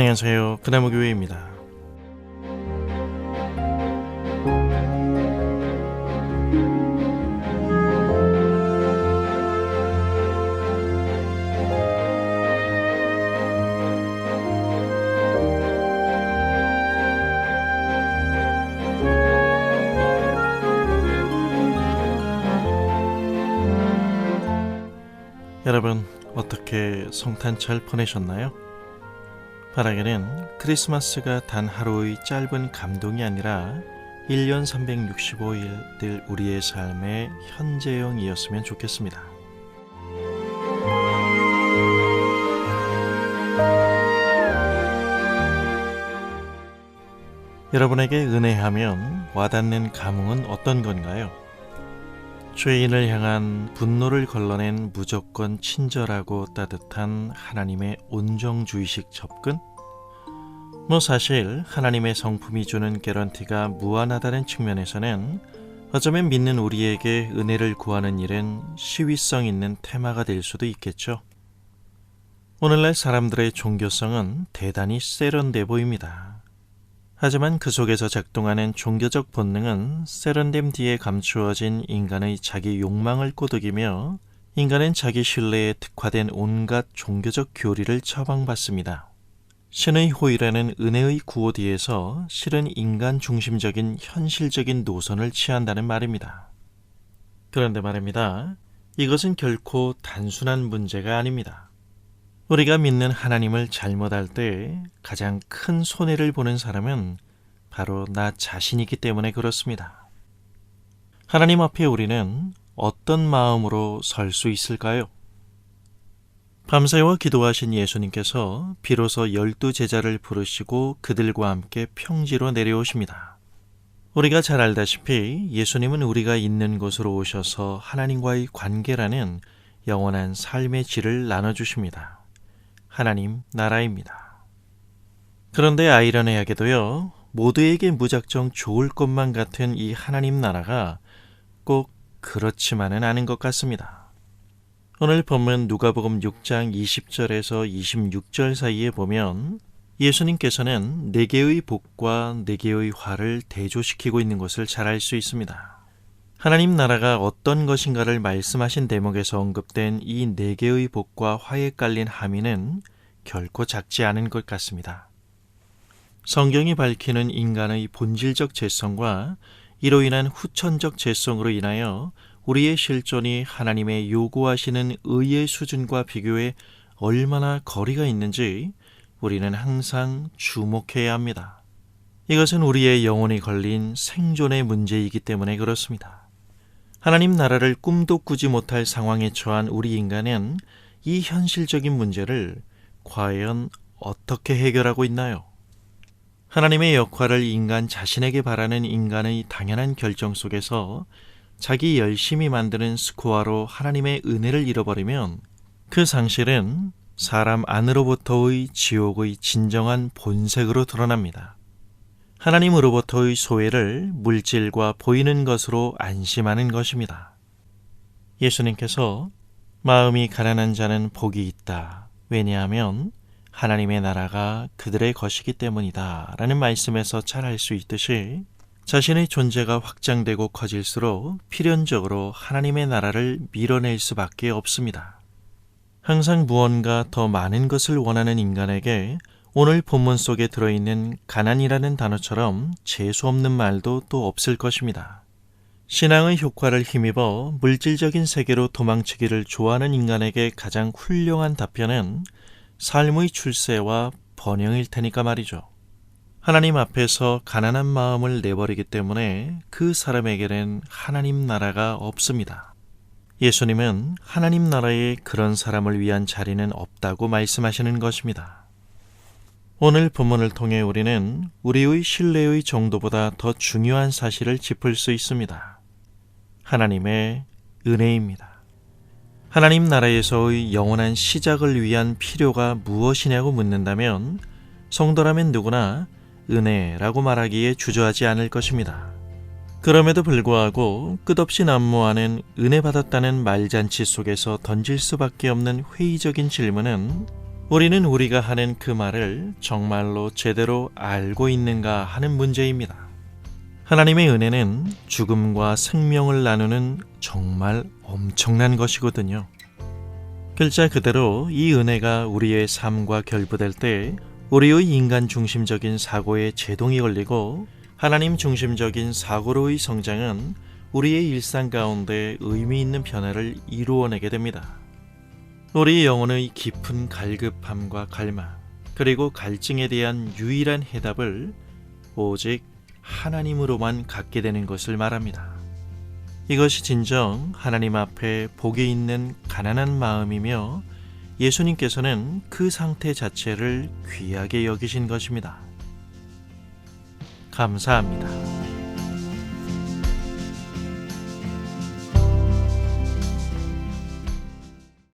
안녕하세요. 그나무교회입니다. 여러분 어떻게 성탄 잘 보내셨나요? 바라기는 크리스마스가 단 하루의 짧은 감동이 아니라 1년 365일 늘 우리의 삶의 현재형이었으면 좋겠습니다. 여러분에게 은혜하면 와닿는 감흥은 어떤 건가요? 죄인을 향한 분노를 걸러낸 무조건 친절하고 따뜻한 하나님의 온정주의식 접근? 뭐 사실 하나님의 성품이 주는 개런티가 무한하다는 측면에서는 어쩌면 믿는 우리에게 은혜를 구하는 일은 시위성 있는 테마가 될 수도 있겠죠. 오늘날 사람들의 종교성은 대단히 세련돼 보입니다. 하지만 그 속에서 작동하는 종교적 본능은 세련됨 뒤에 감추어진 인간의 자기 욕망을 꼬드기며 인간은 자기 신뢰에 특화된 온갖 종교적 교리를 처방받습니다. 신의 호의라는 은혜의 구호 뒤에서 실은 인간 중심적인 현실적인 노선을 취한다는 말입니다. 그런데 말입니다. 이것은 결코 단순한 문제가 아닙니다. 우리가 믿는 하나님을 잘못할 때 가장 큰 손해를 보는 사람은 바로 나 자신이기 때문에 그렇습니다. 하나님 앞에 우리는 어떤 마음으로 설 수 있을까요? 밤새워 기도하신 예수님께서 비로소 열두 제자를 부르시고 그들과 함께 평지로 내려오십니다. 우리가 잘 알다시피 예수님은 우리가 있는 곳으로 오셔서 하나님과의 관계라는 영원한 삶의 질을 나눠주십니다. 하나님 나라입니다. 그런데 아이러니하게도요, 모두에게 무작정 좋을 것만 같은 이 하나님 나라가 꼭 그렇지만은 않은 것 같습니다. 오늘 본문 누가복음 6장 20절에서 26절 사이에 보면 예수님께서는 네 개의 복과 네 개의 화를 대조시키고 있는 것을 잘 알 수 있습니다. 하나님 나라가 어떤 것인가를 말씀하신 대목에서 언급된 이 네 개의 복과 화에 깔린 함의는 결코 작지 않은 것 같습니다. 성경이 밝히는 인간의 본질적 죄성과 이로 인한 후천적 죄성으로 인하여 우리의 실존이 하나님의 요구하시는 의의 수준과 비교해 얼마나 거리가 있는지 우리는 항상 주목해야 합니다. 이것은 우리의 영혼이 걸린 생존의 문제이기 때문에 그렇습니다. 하나님 나라를 꿈도 꾸지 못할 상황에 처한 우리 인간은 이 현실적인 문제를 과연 어떻게 해결하고 있나요? 하나님의 역할을 인간 자신에게 바라는 인간의 당연한 결정 속에서 자기 열심히 만드는 스코어로 하나님의 은혜를 잃어버리면 그 상실은 사람 안으로부터의 지옥의 진정한 본색으로 드러납니다. 하나님으로부터의 소외를 물질과 보이는 것으로 안심하는 것입니다. 예수님께서 마음이 가난한 자는 복이 있다. 왜냐하면 하나님의 나라가 그들의 것이기 때문이다. 라는 말씀에서 잘 알 수 있듯이 자신의 존재가 확장되고 커질수록 필연적으로 하나님의 나라를 밀어낼 수밖에 없습니다. 항상 무언가 더 많은 것을 원하는 인간에게 오늘 본문 속에 들어있는 가난이라는 단어처럼 재수 없는 말도 또 없을 것입니다. 신앙의 효과를 힘입어 물질적인 세계로 도망치기를 좋아하는 인간에게 가장 훌륭한 답변은 삶의 출세와 번영일 테니까 말이죠. 하나님 앞에서 가난한 마음을 내버리기 때문에 그 사람에게는 하나님 나라가 없습니다. 예수님은 하나님 나라에 그런 사람을 위한 자리는 없다고 말씀하시는 것입니다. 오늘 본문을 통해 우리는 우리의 신뢰의 정도보다 더 중요한 사실을 짚을 수 있습니다. 하나님의 은혜입니다. 하나님 나라에서의 영원한 시작을 위한 필요가 무엇이냐고 묻는다면 성도라면 누구나 은혜라고 말하기에 주저하지 않을 것입니다. 그럼에도 불구하고 끝없이 난무하는 은혜 받았다는 말잔치 속에서 던질 수밖에 없는 회의적인 질문은 우리는 우리가 하는 그 말을 정말로 제대로 알고 있는가 하는 문제입니다. 하나님의 은혜는 죽음과 생명을 나누는 정말 엄청난 것이거든요. 글자 그대로 이 은혜가 우리의 삶과 결부될 때 우리의 인간 중심적인 사고에 제동이 걸리고 하나님 중심적인 사고로의 성장은 우리의 일상 가운데 의미 있는 변화를 이루어내게 됩니다. 우리 영혼의 깊은 갈급함과 갈망, 그리고 갈증에 대한 유일한 해답을 오직 하나님으로만 갖게 되는 것을 말합니다. 이것이 진정 하나님 앞에 복이 있는 가난한 마음이며 예수님께서는 그 상태 자체를 귀하게 여기신 것입니다. 감사합니다.